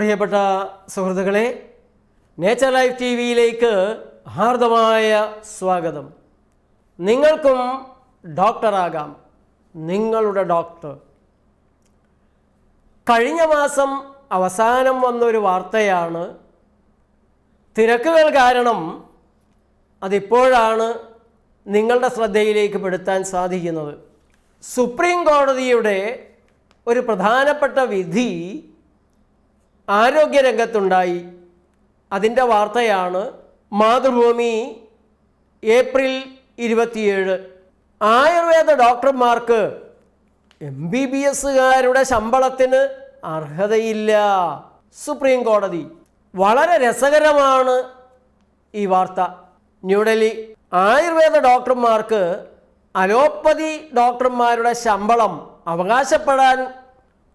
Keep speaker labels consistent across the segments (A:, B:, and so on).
A: പ്രിയപ്പെട്ട സുഹൃത്തുക്കളെ nature life T വിയിലേക്ക് ഹാർദമായ സ്വാഗതം. നിങ്ങൾക്കും ഡോക്ടറാകാം നിങ്ങളുടെ ഡോക്ടർ കഴിഞ്ഞ മാസം അവസാനം വന്നൊരു വാർത്തയാണ്. തിരക്കുകൾ കാരണം അതിപ്പോഴാണ് നിങ്ങളുടെ ശ്രദ്ധയിലേക്ക് പെടുത്താൻ സാധിക്കുന്നത്. സുപ്രീം കോടതിയുടെ ഒരു പ്രധാനപ്പെട്ട വിധി ആരോഗ്യരംഗത്തുണ്ടായി. അതിന്റെ വാർത്തയാണ് മാതൃഭൂമി ഏപ്രിൽ ഇരുപത്തിയേഴ്. ആയുർവേദ ഡോക്ടർമാർക്ക് എം ബി ബി എസ്സുകാരുടെ ശമ്പളത്തിന് അർഹതയില്ല. സുപ്രീം കോടതി വളരെ രസകരമാണ് ഈ വാർത്ത. ന്യൂഡൽഹി. ആയുർവേദ ഡോക്ടർമാർക്ക് അലോപ്പതി ഡോക്ടർമാരുടെ ശമ്പളം അവകാശപ്പെടാൻ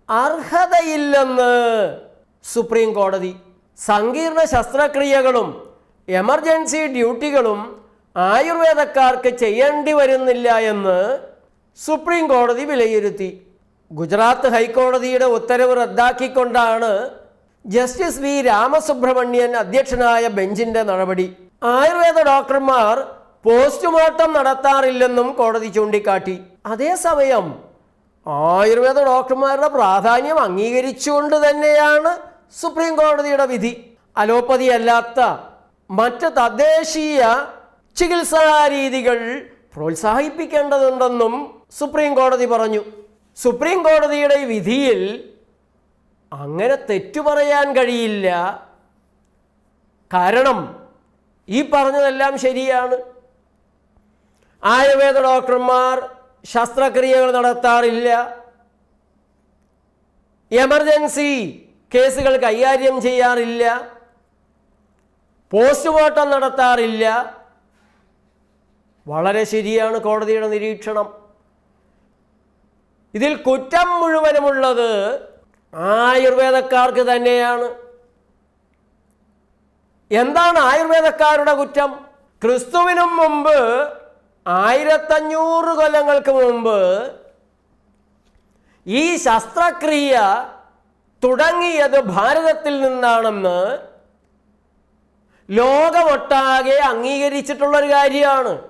A: അർഹതയില്ലെന്ന്. സുപ്രീം കോടതി. സങ്കീർണ ശസ്ത്രക്രിയകളും എമർജൻസി ഡ്യൂട്ടികളും ആയുർവേദക്കാർക്ക് ചെയ്യേണ്ടി വരുന്നില്ല എന്ന് സുപ്രീം കോടതി വിലയിരുത്തി. ഗുജറാത്ത് ഹൈക്കോടതിയുടെ ഉത്തരവ് റദ്ദാക്കിക്കൊണ്ടാണ് ജസ്റ്റിസ് വി രാമസുബ്രഹ്മണ്യൻ അധ്യക്ഷനായ ബെഞ്ചിന്റെ നടപടി. ആയുർവേദ ഡോക്ടർമാർ പോസ്റ്റ്മോർട്ടം നടത്താറില്ലെന്നും കോടതി ചൂണ്ടിക്കാട്ടി. അതേസമയം ആയുർവേദ ഡോക്ടർമാരുടെ പ്രാധാന്യം അംഗീകരിച്ചുകൊണ്ട് തന്നെയാണ് സുപ്രീം കോടതിയുടെ വിധി. അലോപ്പതി അല്ലാത്ത മറ്റ് തദ്ദേശീയ ചികിത്സാ രീതികൾ പ്രോത്സാഹിപ്പിക്കേണ്ടതുണ്ടെന്നും സുപ്രീം കോടതി പറഞ്ഞു. സുപ്രീം കോടതിയുടെ വിധിയിൽ അങ്ങനെ തെറ്റു പറയാൻ കഴിയില്ല. കാരണം ഈ പറഞ്ഞതെല്ലാം ശരിയാണ്. ആയുർവേദ ഡോക്ടർമാർ ശസ്ത്രക്രിയകൾ നടത്താറില്ല. എമർജൻസി കേസുകൾ കൈകാര്യം ചെയ്യാറില്ല. പോസ്റ്റ്മോർട്ടം നടത്താറില്ല. വളരെ ശരിയാണ് കോടതിയുടെ നിരീക്ഷണം. ഇതിൽ കുറ്റം മുഴുവനുമുള്ളത് ആയുർവേദക്കാർക്ക് തന്നെയാണ്. എന്താണ് ആയുർവേദക്കാരുടെ കുറ്റം? ക്രിസ്തുവിനും മുമ്പ് ആയിരത്തഞ്ഞൂറ് കൊല്ലങ്ങൾക്ക് മുമ്പ് ഈ ശസ്ത്രക്രിയ തുടങ്ങിയത് ഭാരതത്തിൽ നിന്നാണെന്ന് ലോകമൊട്ടാകെ അംഗീകരിച്ചിട്ടുള്ള ഒരു കാര്യമാണ്.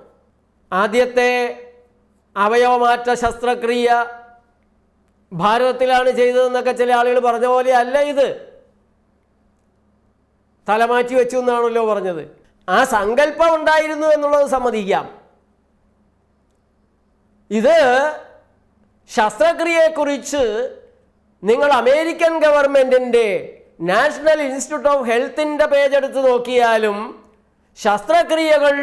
A: ആദ്യത്തെ അവയവമാറ്റ ശസ്ത്രക്രിയ ഭാരതത്തിലാണ് ചെയ്തതെന്നൊക്കെ ചില ആളുകൾ പറഞ്ഞ പോലെ അല്ല ഇത്. തലമാറ്റി വെച്ചു എന്നാണല്ലോ പറഞ്ഞത്. ആ സങ്കല്പം ഉണ്ടായിരുന്നു എന്നുള്ളത് സമ്മതിക്കാം. ഇത് ശസ്ത്രക്രിയയെക്കുറിച്ച് നിങ്ങൾ അമേരിക്കൻ ഗവൺമെന്റിന്റെ നാഷണൽ ഇൻസ്റ്റിറ്റ്യൂട്ട് ഓഫ് ഹെൽത്തിന്റെ പേജ് എടുത്ത് നോക്കിയാലും ശസ്ത്രക്രിയകൾ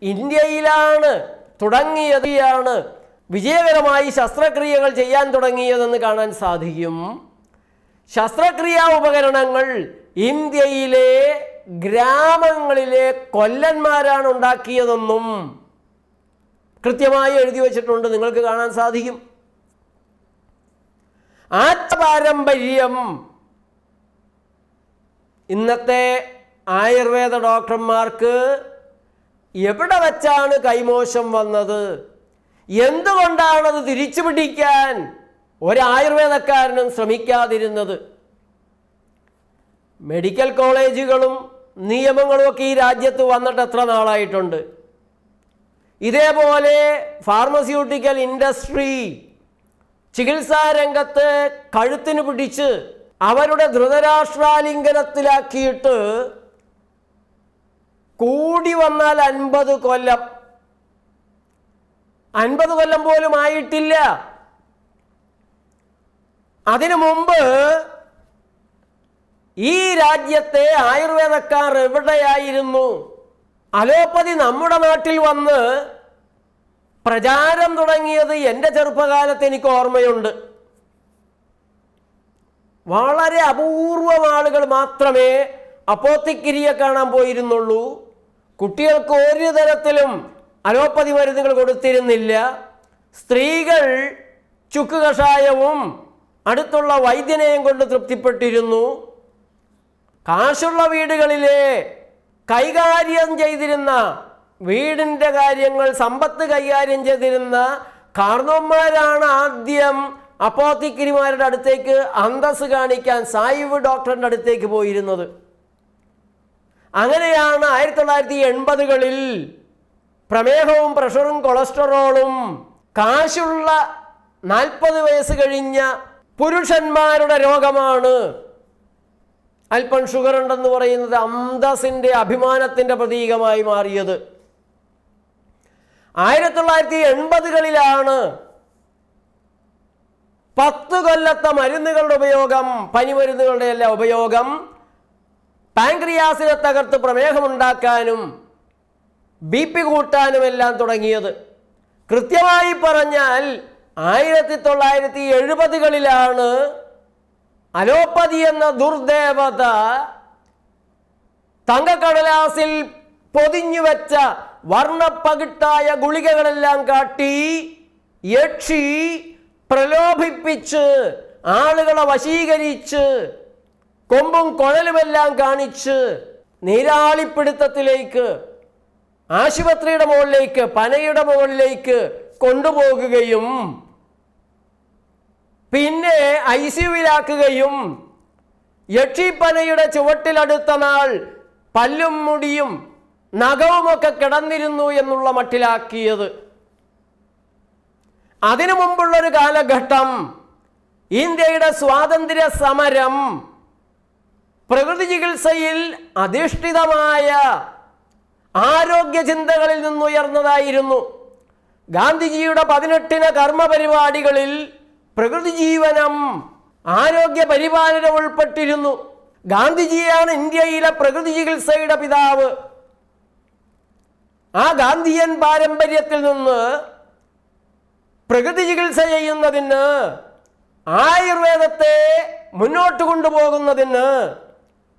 A: ഇന്ത്യയിലാണ് തുടങ്ങിയതാണ് വിജയകരമായി ശസ്ത്രക്രിയകൾ ചെയ്യാൻ തുടങ്ങിയതെന്ന് കാണാൻ സാധിക്കും. ശസ്ത്രക്രിയാ ഉപകരണങ്ങൾ ഇന്ത്യയിലെ ഗ്രാമങ്ങളിലെ കൊല്ലന്മാരാണ് ഉണ്ടാക്കിയതെന്നും കൃത്യമായി എഴുതി വച്ചിട്ടുണ്ട്. നിങ്ങൾക്ക് കാണാൻ സാധിക്കും. ആ ഇന്നത്തെ ആയുർവേദ ഡോക്ടർമാർക്ക് എവിടെ വച്ചാണ് കൈമോശം വന്നത്? എന്തുകൊണ്ടാണത് തിരിച്ചു പിടിക്കാൻ ഒരായുർവേദക്കാരനും ശ്രമിക്കാതിരുന്നത്? മെഡിക്കൽ കോളേജുകളും നിയമങ്ങളും ഒക്കെ ഈ രാജ്യത്ത് വന്നിട്ട് എത്ര നാളായിട്ടുണ്ട്? ഇതേപോലെ ഫാർമസ്യൂട്ടിക്കൽ ഇൻഡസ്ട്രി ചികിത്സാ രംഗത്ത് കഴുത്തിന് പിടിച്ച് അവരുടെ ധൃതരാഷ്ട്രാലിംഗനത്തിലാക്കിയിട്ട് കൂടി വന്നാൽ അൻപത് കൊല്ലം. അൻപത് കൊല്ലം പോലും ആയിട്ടില്ല. അതിനു മുമ്പ് ഈ രാജ്യത്തെ ആയുർവേദക്കാർ എവിടെയായിരുന്നു? അലോപ്പതി നമ്മുടെ നാട്ടിൽ വന്ന് പ്രചാരം തുടങ്ങിയത് എന്റെ ചെറുപ്പകാലത്ത് എനിക്ക് ഓർമ്മയുണ്ട്. വളരെ അപൂർവം ആളുകൾ മാത്രമേ അപ്പോത്തിക്കിരിയെ കാണാൻ പോയിരുന്നുള്ളൂ. കുട്ടികൾക്ക് ഒരു തരത്തിലും അലോപ്പതി മരുന്നുകൾ കൊടുത്തിരുന്നില്ല. സ്ത്രീകൾ ചുക്ക് കഷായവും അടുത്തുള്ള വൈദ്യനെയും കൊണ്ട് തൃപ്തിപ്പെട്ടിരുന്നു. കാശുള്ള വീടുകളിലെ കൈകാര്യം ചെയ്തിരുന്ന വീടിന്റെ കാര്യങ്ങൾ സമ്പത്ത് കൈകാര്യം ചെയ്തിരുന്ന കാർന്നോന്മാരാണ് ആദ്യം അപ്പോത്തിക്കിരിമാരുടെ അടുത്തേക്ക് അന്തസ് കാണിക്കാൻ സായിവ് ഡോക്ടറിന്റെ അടുത്തേക്ക് പോയിരുന്നത്. അങ്ങനെയാണ് ആയിരത്തി തൊള്ളായിരത്തി എൺപതുകളിൽ പ്രമേഹവും പ്രഷറും കൊളസ്ട്രോളും കാശുള്ള നാൽപ്പത് വയസ്സ് കഴിഞ്ഞ പുരുഷന്മാരുടെ രോഗമാണ്. അല്പം ഷുഗർ ഉണ്ടെന്ന് പറയുന്നത് അന്തസ്സിന്റെ അഭിമാനത്തിന്റെ പ്രതീകമായി മാറിയത്. ആയിരത്തി തൊള്ളായിരത്തി എൺപതുകളിലാണ് പത്ത് കൊല്ലത്തെ മരുന്നുകളുടെ ഉപയോഗം പനിമരുന്നുകളുടെ എല്ലാം ഉപയോഗം പാങ്ക്രിയാസിനെ തകർത്ത് പ്രമേഹമുണ്ടാക്കാനും ബി പി കൂട്ടാനും എല്ലാം തുടങ്ങിയത്. കൃത്യമായി പറഞ്ഞാൽ ആയിരത്തി തൊള്ളായിരത്തി എഴുപതുകളിലാണ് അലോപ്പതി എന്ന ദുർദേവത തങ്കക്കടലാസിൽ പൊതിഞ്ഞു വെച്ച വർണപ്പകിട്ടായ ഗുളികകളെല്ലാം കാട്ടി യക്ഷി പ്രലോഭിപ്പിച്ച് ആളുകളെ വശീകരിച്ച് കൊമ്പും കുഴലുമെല്ലാം കാണിച്ച് നീരാളിപ്പിടുത്തത്തിലേക്ക് ആശുപത്രിയുടെ മുകളിലേക്ക് പനയുടെ മുകളിലേക്ക് കൊണ്ടുപോകുകയും പിന്നെ ഐ സിയുവിലാക്കുകയും യക്ഷിപ്പനയുടെ ചുവട്ടിലടുത്ത നാൾ പല്ലും മുടിയും നഖവുമൊക്കെ കിടന്നിരുന്നു എന്നുള്ള മട്ടിലാക്കിയത്. അതിനു മുമ്പുള്ളൊരു കാലഘട്ടം ഇന്ത്യയുടെ സ്വാതന്ത്ര്യ സമരം പ്രകൃതി ചികിത്സയിൽ അധിഷ്ഠിതമായ ആരോഗ്യ ചിന്തകളിൽ നിന്നുയർന്നതായിരുന്നു. ഗാന്ധിജിയുടെ പതിനെട്ടിന കർമ്മപരിപാടികളിൽ പ്രകൃതി ജീവനം ആരോഗ്യ പരിപാലനം ഉൾപ്പെട്ടിരുന്നു. ഗാന്ധിജിയാണ് ഇന്ത്യയിലെ പ്രകൃതി ചികിത്സയുടെ പിതാവ്. ആ ഗാന്ധിയൻ പാരമ്പര്യത്തിൽ നിന്ന് പ്രകൃതി ചികിത്സ ചെയ്യുന്നതിന് ആയുർവേദത്തെ മുന്നോട്ട് കൊണ്ടുപോകുന്നതിന്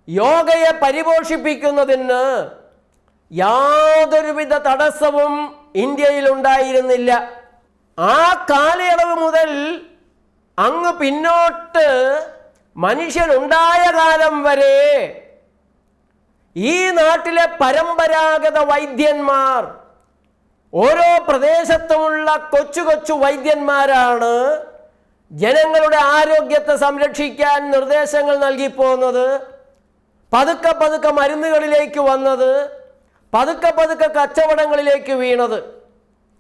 A: യോഗയെ പരിപോഷിപ്പിക്കുന്നതിന് യാതൊരുവിധ തടസ്സവും ഇന്ത്യയിൽ ഉണ്ടായിരുന്നില്ല. ആ കാലയളവ് മുതൽ അങ്ങ് പിന്നോട്ട് മനുഷ്യനുണ്ടായ കാലം വരെ ഈ നാട്ടിലെ പരമ്പരാഗത വൈദ്യന്മാർ ഓരോ പ്രദേശത്തുമുള്ള കൊച്ചു കൊച്ചു വൈദ്യന്മാരാണ് ജനങ്ങളുടെ ആരോഗ്യത്തെ സംരക്ഷിക്കാൻ നിർദ്ദേശങ്ങൾ നൽകി പോകുന്നത് പതുക്കെ പതുക്കെ മരുന്നുകളിലേക്ക് വന്നത് പതുക്കെ പതുക്കെ കച്ചവടങ്ങളിലേക്ക് വീണത്.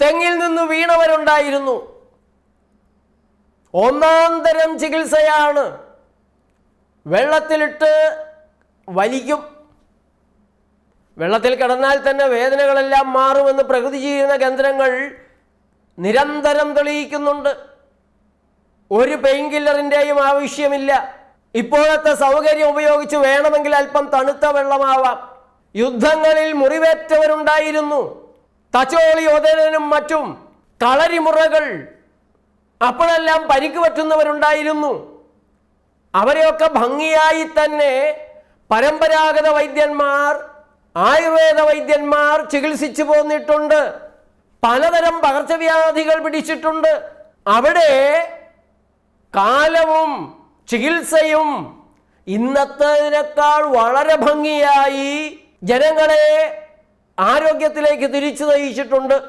A: തെങ്ങിൽ നിന്ന് വീണവരുണ്ടായിരുന്നു. ഒന്നാം തരം ചികിത്സയാണ്. വെള്ളത്തിലിട്ട് വലിക്കും. വെള്ളത്തിൽ കിടന്നാൽ തന്നെ വേദനകളെല്ലാം മാറുമെന്ന് പ്രകൃതി ചെയ്യുന്ന കേന്ദ്രങ്ങൾ നിരന്തരം തെളിയിക്കുന്നുണ്ട്. ഒരു പെയിൻ കില്ലറിന്റെയും ആവശ്യമില്ല. ഇപ്പോഴത്തെ സൗകര്യം ഉപയോഗിച്ച് വേണമെങ്കിൽ അല്പം തണുത്ത വെള്ളമാവാം. യുദ്ധങ്ങളിൽ മുറിവേറ്റവരുണ്ടായിരുന്നു. തച്ചോളി ഒതരനും മറ്റും കളരിമുറകൾ അപ്പോഴെല്ലാം പരിക്ക് പറ്റുന്നവരുണ്ടായിരുന്നു. അവരെയൊക്കെ ഭംഗിയായി തന്നെ പരമ്പരാഗത വൈദ്യന്മാർ ആയുർവേദ വൈദ്യന്മാർ ചികിത്സിച്ചു പോന്നിട്ടുണ്ട്. പലതരം പകർച്ചവ്യാധികൾ പിടിച്ചിട്ടുണ്ട്. അവിടെ കാലവും ചികിത്സയും ഇന്നത്തേതിനേക്കാൾ വളരെ ഭംഗിയായി ജനങ്ങളെ ആരോഗ്യത്തിലേക്ക് തിരിച്ചു നയിച്ചിട്ടുണ്ട്.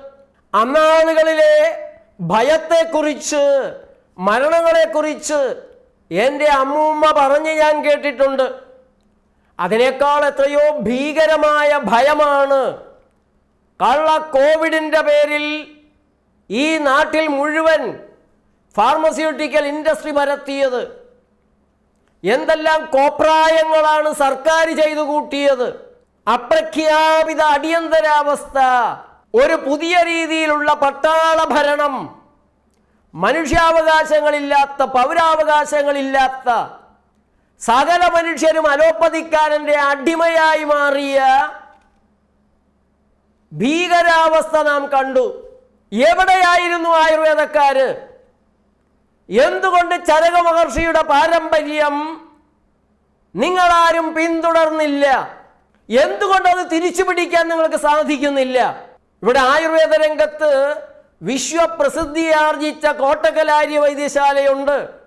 A: അന്നാളുകളിലെ ഭയത്തെക്കുറിച്ച് മരണങ്ങളെക്കുറിച്ച് എന്റെ അമ്മൂമ്മ പറഞ്ഞ് ഞാൻ കേട്ടിട്ടുണ്ട്. അതിനേക്കാൾ എത്രയോ ഭീകരമായ ഭയമാണ്. കള്ള കോവിഡിന്റെ പേരിൽ ഈ നാട്ടിൽ മുഴുവൻ ഫാർമസ്യൂട്ടിക്കൽ ഇൻഡസ്ട്രി പരത്തിയത്. എന്തെല്ലാം കോപ്രായങ്ങളാണ് സർക്കാർ ചെയ്തു കൂട്ടിയത്. അപ്രഖ്യാപിത അടിയന്തരാവസ്ഥ ഒരു പുതിയ രീതിയിലുള്ള പട്ടാള ഭരണം മനുഷ്യാവകാശങ്ങളില്ലാത്ത പൗരാവകാശങ്ങളില്ലാത്ത സകല മനുഷ്യരും അലോപ്പതിക്കാരന്റെ അടിമയായി മാറിയ ഭീകരാവസ്ഥ നാം കണ്ടു. എവിടെയായിരുന്നു ആയുർവേദക്കാര്? എന്തുകൊണ്ട് ചരക മഹർഷിയുടെ പാരമ്പര്യം നിങ്ങളാരും പിന്തുടർന്നില്ല? എന്തുകൊണ്ട് അത് തിരിച്ചു പിടിക്കാൻ നിങ്ങൾക്ക് സാധിക്കുന്നില്ല? ഇവിടെ ആയുർവേദ രംഗത്ത് വിശ്വപ്രസിദ്ധിയാർജിച്ച കോട്ടക്കലാരി വൈദ്യശാലയുണ്ട്.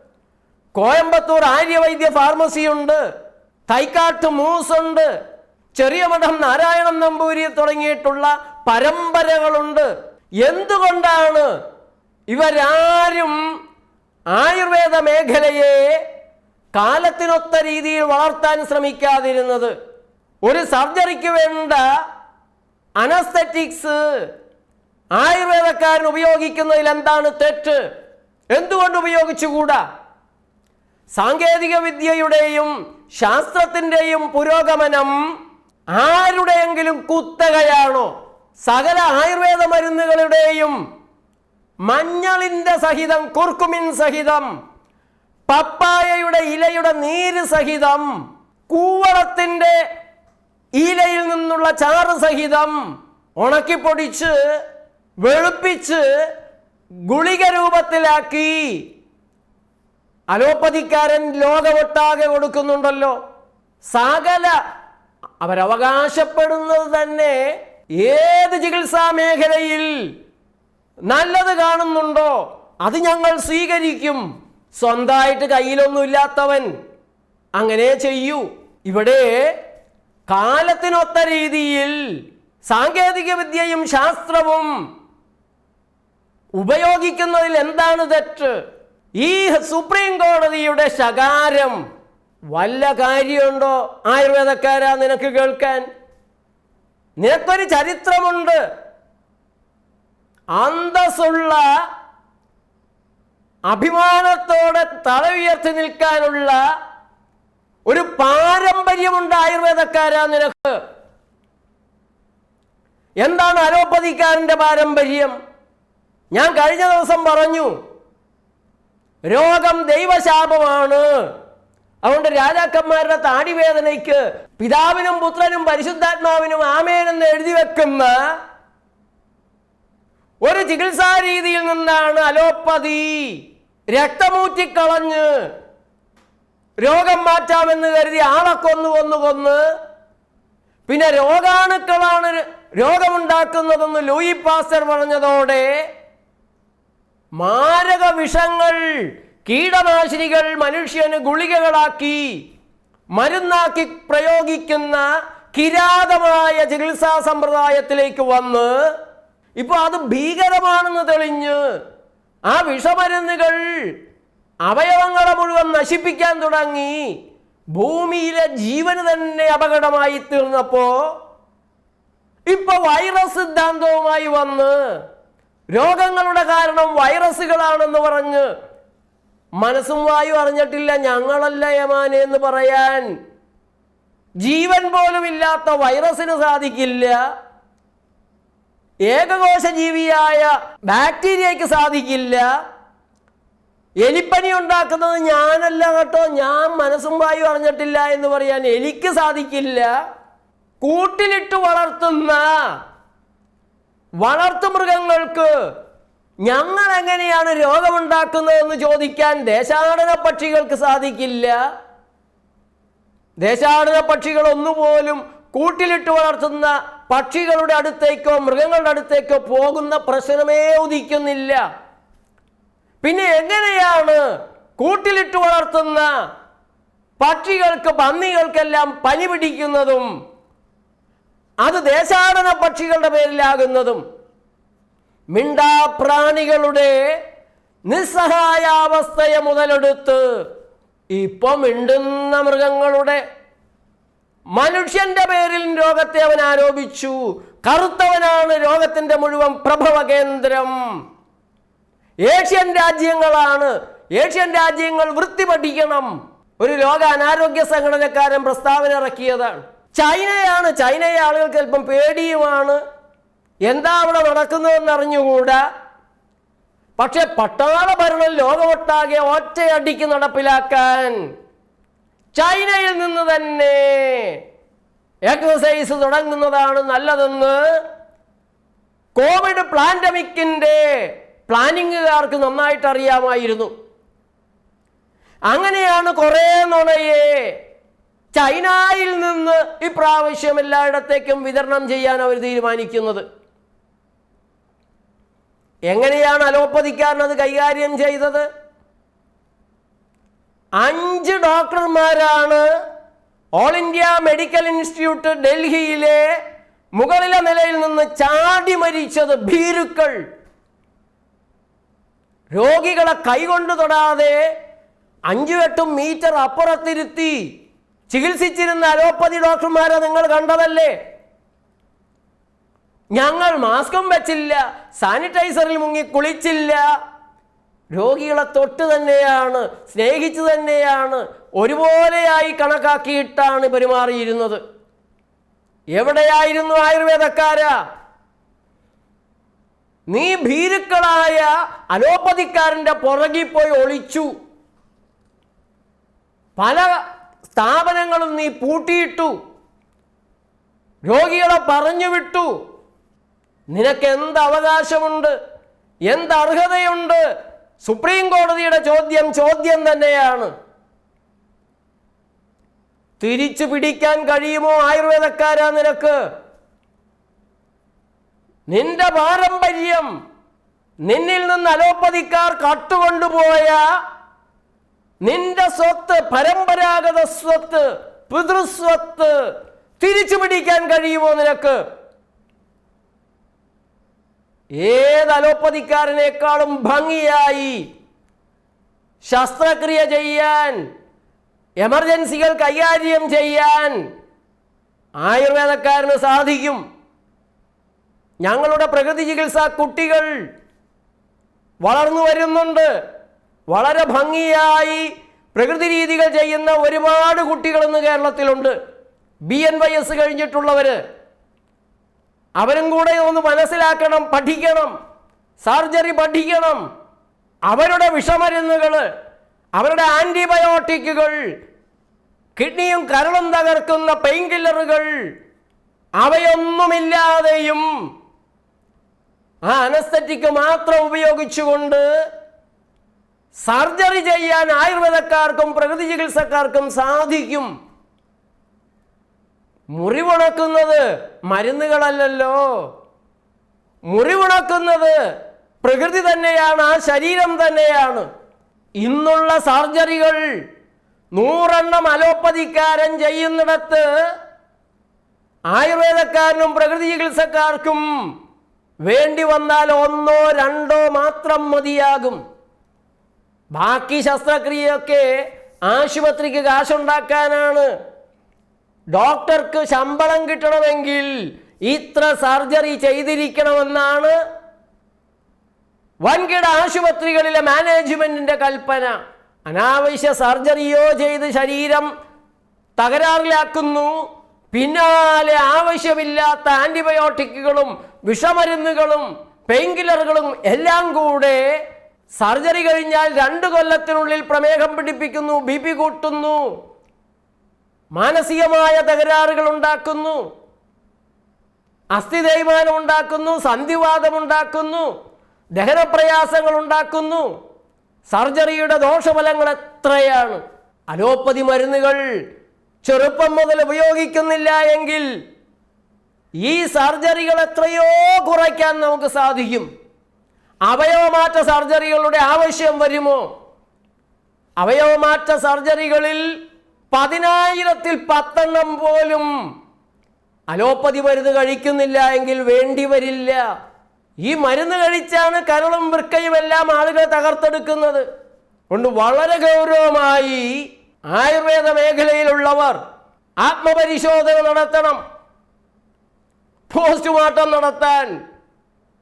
A: കോയമ്പത്തൂർ ആര്യവൈദ്യ ഫാർമസിയുണ്ട് തൈക്കാട്ട് മൂസ് ഉണ്ട്. ചെറിയ മഠം നാരായണൻ നമ്പൂരി തുടങ്ങിയിട്ടുള്ള പരമ്പരകളുണ്ട്. എന്തുകൊണ്ടാണ് ഇവരാരും ആയുർവേദ മേഖലയെ കാലത്തിനൊത്ത രീതിയിൽ വളർത്താൻ ശ്രമിക്കാതിരുന്നത്? ഒരു സർജറിക്ക് വേണ്ട അനസ്തറ്റിക്സ് ആയുർവേദക്കാരൻ ഉപയോഗിക്കുന്നതിൽ എന്താണ് തെറ്റ്? എന്തുകൊണ്ട് ഉപയോഗിച്ചുകൂടാ? സാങ്കേതിക വിദ്യയുടെയും ശാസ്ത്രത്തിന്റെയും പുരോഗമനം ആരുടെയെങ്കിലും കുത്തകയാണോ? സകല ആയുർവേദ മരുന്നുകളുടെയും മഞ്ഞളിന്റെ സഹിതം കുർക്കുമിൻ സഹിതം പപ്പായയുടെ ഇലയുടെ നീര് സഹിതം കൂവളത്തിന്റെ ഇലയിൽ നിന്നുള്ള ചാറ് സഹിതം ഉണക്കിപ്പൊടിച്ച് വെളുപ്പിച്ച് ഗുളിക രൂപത്തിലാക്കി അലോപ്പതിക്കാരൻ ലോകമൊട്ടാകെ കൊടുക്കുന്നുണ്ടല്ലോ. സകല അവരവകാശപ്പെടുന്നത് തന്നെ ഏത് ചികിത്സാ മേഖലയിൽ നല്ലത് കാണുന്നുണ്ടോ അത് ഞങ്ങൾ സ്വീകരിക്കും. സ്വന്തമായിട്ട് കയ്യിലൊന്നുമില്ലാത്തവൻ അങ്ങനെ ചെയ്യൂ. ഇവിടെ കാലത്തിനൊത്ത രീതിയിൽ സാങ്കേതിക വിദ്യയും ശാസ്ത്രവും ഉപയോഗിക്കുന്നതിൽ എന്താണ് തെറ്റ്? ഈ സുപ്രീം കോടതിയുടെ ശകാരം വല്ല കാര്യമുണ്ടോ? ആയുർവേദക്കാരാ നിനക്ക് കേൾക്കാൻ? നിനക്കൊരു ചരിത്രമുണ്ട്. അന്തസ്സുള്ള അഭിമാനത്തോടെ തല ഉയർത്തി നിൽക്കാനുള്ള ഒരു പാരമ്പര്യമുണ്ട് ആയുർവേദക്കാരാ നിനക്ക്. എന്താണ് അലോപ്പതിക്കാരന്റെ പാരമ്പര്യം? ഞാൻ കഴിഞ്ഞ ദിവസം പറഞ്ഞു രോഗം ദൈവശാപമാണ്. അതുകൊണ്ട് രാജാക്കന്മാരുടെ താടിവേദനയ്ക്ക് പിതാവിനും പുത്രനും പരിശുദ്ധാത്മാവിനും ആമേനെന്ന് എഴുതി വെക്കുന്ന ഒരു ചികിത്സാ രീതിയിൽ നിന്നാണ് അലോപ്പതി രക്തമൂറ്റിക്കളഞ്ഞ് രോഗം മാറ്റാമെന്ന് കരുതി ആളെ കൊന്നു കൊന്നു കൊന്ന് പിന്നെ രോഗാണുക്കളാണ് രോഗമുണ്ടാക്കുന്നതെന്ന് ലൂയി പാസ്റ്റർ പറഞ്ഞതോടെ മാരക വിഷങ്ങൾ കീടനാശിനികൾ മനുഷ്യന് ഗുളികകളാക്കി മരുന്നാക്കി പ്രയോഗിക്കുന്ന കിരാതമായ ചികിത്സാ സമ്പ്രദായത്തിലേക്ക് വന്ന് ഇപ്പോൾ അത് ഭീകരമാണെന്ന് തെളിഞ്ഞ് ആ വിഷമരുന്നുകൾ അവയവങ്ങളെ മുഴുവൻ നശിപ്പിക്കാൻ തുടങ്ങി ഭൂമിയിലെ ജീവന് തന്നെ അപകടമായി തീർന്നപ്പോ ഇപ്പൊ വൈറസ് സിദ്ധാന്തവുമായി വന്ന് രോഗങ്ങളുടെ കാരണം വൈറസുകളാണെന്ന് പറഞ്ഞ് മനസ്സും വായു അറിഞ്ഞിട്ടില്ല ഞങ്ങളല്ല യമാനെ എന്ന് പറയാൻ ജീവൻ പോലും ഇല്ലാത്ത വൈറസിന് സാധിക്കില്ല. ഏകകോശ ജീവിയായ ബാക്ടീരിയയ്ക്ക് സാധിക്കില്ല. എലിപ്പനി ഉണ്ടാക്കുന്നത് ഞാനല്ല കേട്ടോ ഞാൻ മനസ്സും വായു അറിഞ്ഞിട്ടില്ല എന്ന് പറയാൻ എനിക്ക് സാധിക്കില്ല. കൂട്ടിലിട്ട് വളർത്തുന്ന വളർത്തുമൃഗങ്ങൾക്ക് ഞങ്ങൾ എങ്ങനെയാണ് രോഗമുണ്ടാക്കുന്നതെന്ന് ചോദിക്കാൻ ദേശാടന പക്ഷികൾക്ക് സാധിക്കില്ല. ദേശാടന പക്ഷികൾ ഒന്നുപോലും കൂട്ടിലിട്ട് വളർത്തുന്ന പക്ഷികളുടെ അടുത്തേക്കോ മൃഗങ്ങളുടെ അടുത്തേക്കോ പോകുന്ന പ്രശ്നമേ ഉദിക്കുന്നില്ല. പിന്നെ എങ്ങനെയാണ് കൂട്ടിലിട്ട് വളർത്തുന്ന പക്ഷികൾക്ക് പന്നികൾക്കെല്ലാം പനി പിടിക്കുന്നതും അത് ദേശാടന പക്ഷികളുടെ പേരിലാകുന്നതും മിണ്ടാപ്രാണികളുടെ നിസ്സഹായാവസ്ഥയെ മുതലെടുത്ത് ഇപ്പം മിണ്ടുന്ന മൃഗങ്ങളുടെ മനുഷ്യന്റെ പേരിൽ രോഗത്തെ അവൻ ആരോപിച്ചു. കറുത്തവനാണ് രോഗത്തിന്റെ മുഴുവൻ പ്രഭവ കേന്ദ്രം. ഏഷ്യൻ രാജ്യങ്ങളാണ്. ഏഷ്യൻ രാജ്യങ്ങൾ വൃത്തി പഠിക്കണം ഒരു ലോക അനാരോഗ്യ സംഘടനക്കാരൻ പ്രസ്താവന ഇറക്കിയതാണ്. ചൈനയാണ് ചൈനയെ ആളുകൾക്ക് അല്പം പേടിയുമാണ്. എന്താ അവിടെ നടക്കുന്നതെന്ന് അറിഞ്ഞുകൂടാ പക്ഷെ പട്ടാള ഭരണം ലോകമൊട്ടാകെ ഒറ്റയടിക്ക് നടപ്പിലാക്കാൻ ചൈനയിൽ നിന്ന് തന്നെ എക്സസൈസ് തുടങ്ങുന്നതാണ് നല്ലതെന്ന് കോവിഡ് പ്ലാൻഡമിക്കിന്റെ പ്ലാനിങ്ങുകാർക്ക് നന്നായിട്ട് അറിയാമായിരുന്നു അങ്ങനെയാണ് കുറേ നുണയെ ചൈനയിൽ നിന്ന് ഇപ്രാവശ്യം എല്ലായിടത്തേക്കും വിതരണം ചെയ്യാൻ അവർ തീരുമാനിക്കുന്നത്. എങ്ങനെയാണ് അലോപ്പതിക്കാരൻ അത് കൈകാര്യം ചെയ്തത്? അഞ്ച് ഡോക്ടർമാരാണ് ഓൾ ഇന്ത്യ മെഡിക്കൽ ഇൻസ്റ്റിറ്റ്യൂട്ട് ഡൽഹിയിലെ മുകളിലെ നിലയിൽ നിന്ന് ചാടി മരിച്ചത് ഭീരുക്കൾ. രോഗികളെ കൈകൊണ്ട് തൊടാതെ അഞ്ചു എട്ടും മീറ്റർ അപ്പുറത്തിരുത്തി ചികിത്സിച്ചിരുന്ന അലോപ്പതി ഡോക്ടർമാരെ നിങ്ങൾ കണ്ടതല്ലേ? ഞങ്ങൾ മാസ്കും വെച്ചില്ല സാനിറ്റൈസറിൽ മുങ്ങി കുളിച്ചില്ല. രോഗികളെ തൊട്ട് തന്നെയാണ് സ്നേഹിച്ചു തന്നെയാണ് ഒരുപോലെയായി കണക്കാക്കിയിട്ടാണ് പെരുമാറിയിരുന്നത്. എവിടെയായിരുന്നു ആയുർവേദക്കാരാ? നീ ഭീരുക്കളായ അലോപ്പതിക്കാരന്റെ പുറകിൽ പോയി ഒളിച്ചു. പല സ്ഥാപനങ്ങളും നീ പൂട്ടിയിട്ടു. രോഗികളെ പറഞ്ഞു വിട്ടു. നിനക്ക് എന്ത് അവകാശമുണ്ട്? എന്ത് അർഹതയുണ്ട്? സുപ്രീം കോടതിയുടെ ചോദ്യം ചോദ്യം തന്നെയാണ്. തിരിച്ചു പിടിക്കാൻ കഴിയുമോ ആയുർവേദക്കാരാ നിനക്ക്? നിന്റെ പാരമ്പര്യം നിന്നിൽ നിന്ന് അലോപ്പതിക്കാർ കട്ടുകൊണ്ടുപോയ നിന്റെ സ്വത്ത് പരമ്പരാഗത സ്വത്ത് പിതൃസ്വത്ത് തിരിച്ചു പിടിക്കാൻ കഴിയുമോ നിനക്ക്? ഏത് അലോപ്പതിക്കാരനേക്കാളും ഭംഗിയായി ശസ്ത്രക്രിയ ചെയ്യാൻ എമർജൻസികൾ കൈകാര്യം ചെയ്യാൻ ആയുർവേദക്കാരന് സാധിക്കും. ഞങ്ങളുടെ പ്രകൃതി ചികിത്സ കുട്ടികൾ വളർന്നു വരുന്നുണ്ട്. വളരെ ഭംഗിയായി പ്രകൃതി രീതികൾ ചെയ്യുന്ന ഒരുപാട് കുട്ടികൾ ഇന്ന് കേരളത്തിലുണ്ട്. ബി എൻ വൈ എസ് കഴിഞ്ഞിട്ടുള്ളവർ അവരും കൂടെ ഒന്ന് മനസ്സിലാക്കണം പഠിക്കണം സർജറി പഠിക്കണം. അവരുടെ വിഷമരുന്നുകൾ അവരുടെ ആന്റിബയോട്ടിക്കുകൾ കിഡ്നിയും കരളും തകർക്കുന്ന പെയിൻ കില്ലറുകൾ അവയൊന്നുമില്ലാതെയും ആ അനസ്തറ്റിക് മാത്രം ഉപയോഗിച്ചുകൊണ്ട് സർജറി ചെയ്യാൻ ആയുർവേദക്കാർക്കും പ്രകൃതി ചികിത്സക്കാർക്കും സാധിക്കും. മുറിവുണക്കുന്നത് മരുന്നുകളല്ലല്ലോ. മുറിവുണക്കുന്നത് പ്രകൃതി തന്നെയാണ് ആ ശരീരം തന്നെയാണ്. ഇന്നുള്ള സർജറികൾ നൂറെണ്ണം അലോപ്പതിക്കാരൻ ചെയ്യുന്നിടത്ത് ആയുർവേദക്കാരനും പ്രകൃതി ചികിത്സക്കാർക്കും വേണ്ടി വന്നാൽ ഒന്നോ രണ്ടോ മാത്രം മതിയാകും. ബാക്കി ശസ്ത്രക്രിയയൊക്കെ ആശുപത്രിക്ക് കാശുണ്ടാക്കാനാണ്. ഡോക്ടർക്ക് ശമ്പളം കിട്ടണമെങ്കിൽ ഇത്ര സർജറി ചെയ്തിരിക്കണമെന്നാണ് വൻകിട ആശുപത്രികളിലെ മാനേജ്മെന്റിന്റെ കൽപ്പന. അനാവശ്യ സർജറിയോ ചെയ്ത് ശരീരം തകരാറിലാക്കുന്നു. പിന്നാലെ ആവശ്യമില്ലാത്ത ആന്റിബയോട്ടിക്കുകളും വിഷമരുന്നുകളും പെയിൻ കില്ലറുകളും എല്ലാം കൂടെ സർജറി കഴിഞ്ഞാൽ രണ്ട് കൊല്ലത്തിനുള്ളിൽ പ്രമേഹം പിടിപ്പിക്കുന്നു ബി പി കൂട്ടുന്നു മാനസികമായ തകരാറുകൾ ഉണ്ടാക്കുന്നു അസ്ഥി ഉണ്ടാക്കുന്നു സന്ധിവാദം ഉണ്ടാക്കുന്നു ദഹനപ്രയാസങ്ങൾ ഉണ്ടാക്കുന്നു. സർജറിയുടെ ദോഷഫലങ്ങൾ എത്രയാണ്? അലോപ്പതി മരുന്നുകൾ ചെറുപ്പം മുതൽ ഉപയോഗിക്കുന്നില്ല എങ്കിൽ ഈ സർജറികൾ എത്രയോ കുറയ്ക്കാൻ നമുക്ക് സാധിക്കും. അവയവമാറ്റ സർജറികളുടെ ആവശ്യം വരുമോ? അവയവമാറ്റ സർജറികളിൽ പതിനായിരത്തിൽ പത്തെണ്ണം പോലും അലോപ്പതി മരുന്ന് കഴിക്കുന്നില്ല എങ്കിൽ വേണ്ടി വരില്ല. ഈ മരുന്ന് കഴിച്ചാണ് കരളും വൃക്കയും എല്ലാം ആളുകളെ തകർത്തെടുക്കുന്നത്. കൊണ്ട് വളരെ ഗൗരവമായി ആയുർവേദ മേഖലയിലുള്ളവർ ആത്മപരിശോധന നടത്തണം. പോസ്റ്റ്മോർട്ടം നടത്താൻ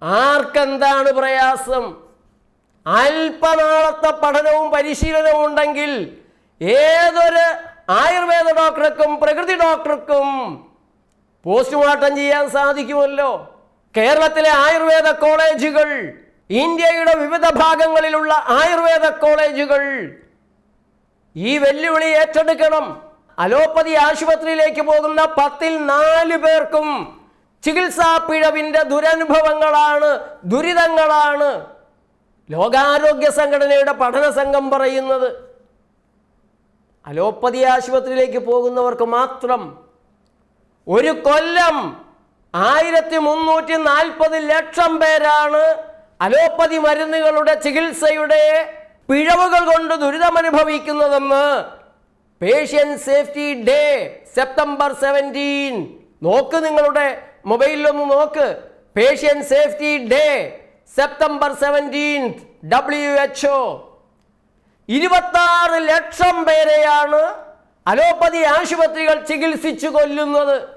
A: ആർക്കെന്താണ് പ്രയാസം? അല്പനാളത്തെ പഠനവും പരിശീലനവും ഉണ്ടെങ്കിൽ ഏതൊരു ആയുർവേദ ഡോക്ടർക്കും പ്രകൃതി ഡോക്ടർക്കും പോസ്റ്റ്മോർട്ടം ചെയ്യാൻ സാധിക്കുമല്ലോ. കേരളത്തിലെ ആയുർവേദ കോളേജുകൾ ഇന്ത്യയുടെ വിവിധ ഭാഗങ്ങളിലുള്ള ആയുർവേദ കോളേജുകൾ ഈ വെല്ലുവിളി ഏറ്റെടുക്കണം. അലോപ്പതി ആശുപത്രിയിലേക്ക് പോകുന്ന പത്തിൽ നാല് പേർക്കും ചികിത്സാ പിഴവിന്റെ ദുരനുഭവങ്ങളാണ് ദുരിതങ്ങളാണ്. ലോകാരോഗ്യ സംഘടനയുടെ പഠന സംഘം പറയുന്നത്. അലോപ്പതി ആശുപത്രിയിലേക്ക് പോകുന്നവർക്ക് മാത്രം ഒരു കൊല്ലം ആയിരത്തി മുന്നൂറ്റി നാൽപ്പത് ലക്ഷം പേരാണ് അലോപ്പതി മരുന്നുകളുടെ ചികിത്സയുടെ പിഴവുകൾ കൊണ്ട് ദുരിതമനുഭവിക്കുന്നതെന്ന് patient safety day September seventeen നോക്ക് നിങ്ങളുടെ മൊബൈലിലൊന്ന് നോക്ക്. Patient safety day September seventeen W H O ഇരുപത്താറ് ലക്ഷം പേരെയാണ് അലോപ്പതി ആശുപത്രികൾ ചികിത്സിച്ചു കൊല്ലുന്നത്.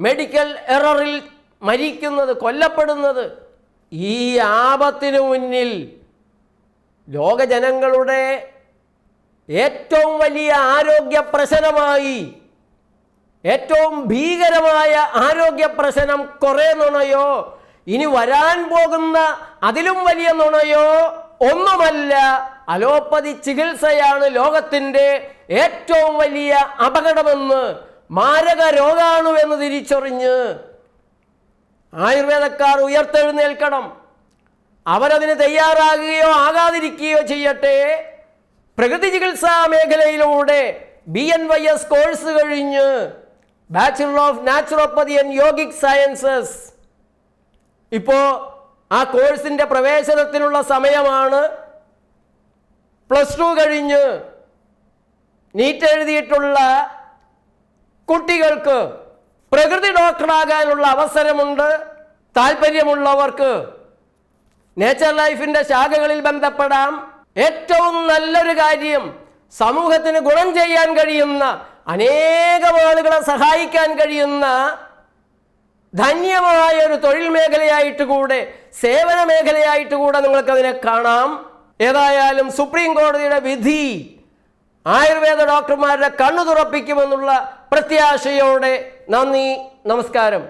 A: മെഡിക്കൽ എററിൽ മരിക്കുന്നത് കൊല്ലപ്പെടുന്നത്. ഈ ആപത്തിനു മുന്നിൽ ലോകജനങ്ങളുടെ ഏറ്റവും വലിയ ആരോഗ്യ പ്രശ്നമായി ഏറ്റവും ഭീകരമായ ആരോഗ്യ പ്രശ്നം കുറേ നുണയോ? ഇനി വരാൻ പോകുന്ന അതിലും വലിയ നുണയോ? ഒന്നുമല്ല. അലോപ്പതി ചികിത്സയാണ് ലോകത്തിന്റെ ഏറ്റവും വലിയ അപകടമെന്ന് മാരക രോഗാണുവെന്ന് തിരിച്ചറിഞ്ഞ് ആയുർവേദക്കാർ ഉയർത്തെഴുന്നേൽക്കണം. അവരതിന് തയ്യാറാകുകയോ ആകാതിരിക്കുകയോ ചെയ്യട്ടെ. പ്രകൃതി ചികിത്സാ മേഖലയിലൂടെ B N Y S course കഴിഞ്ഞ് bachelor of naturopathy and yogic sciences ഇപ്പോൾ ആ കോഴ്സിന്റെ പ്രവേശനത്തിനുള്ള സമയമാണ്. പ്ലസ് ടു കഴിഞ്ഞ് നീറ്റ് എഴുതിയിട്ടുള്ള കുട്ടികൾക്ക് പ്രകൃതി ഡോക്ടറാകാനുള്ള അവസരമുണ്ട്. താല്പര്യമുള്ളവർക്ക് നേച്ചർ ലൈഫിന്റെ ശാഖകളിൽ ബന്ധപ്പെടാം. ഏറ്റവും നല്ലൊരു കാര്യം സമൂഹത്തിന് ഗുണം ചെയ്യാൻ കഴിയുന്ന അനേകം ആളുകളെ സഹായിക്കാൻ കഴിയുന്ന ധന്യമായ ഒരു തൊഴിൽ മേഖലയായിട്ട് കൂടെ സേവന മേഖലയായിട്ട് കൂടെ നിങ്ങൾക്കതിനെ കാണാം. ഏതായാലും സുപ്രീം കോടതിയുടെ വിധി ആയുർവേദ ഡോക്ടർമാരുടെ കണ്ണു തുറപ്പിക്കുമെന്നുള്ള പ്രത്യാശയോടെ നന്ദി നമസ്കാരം.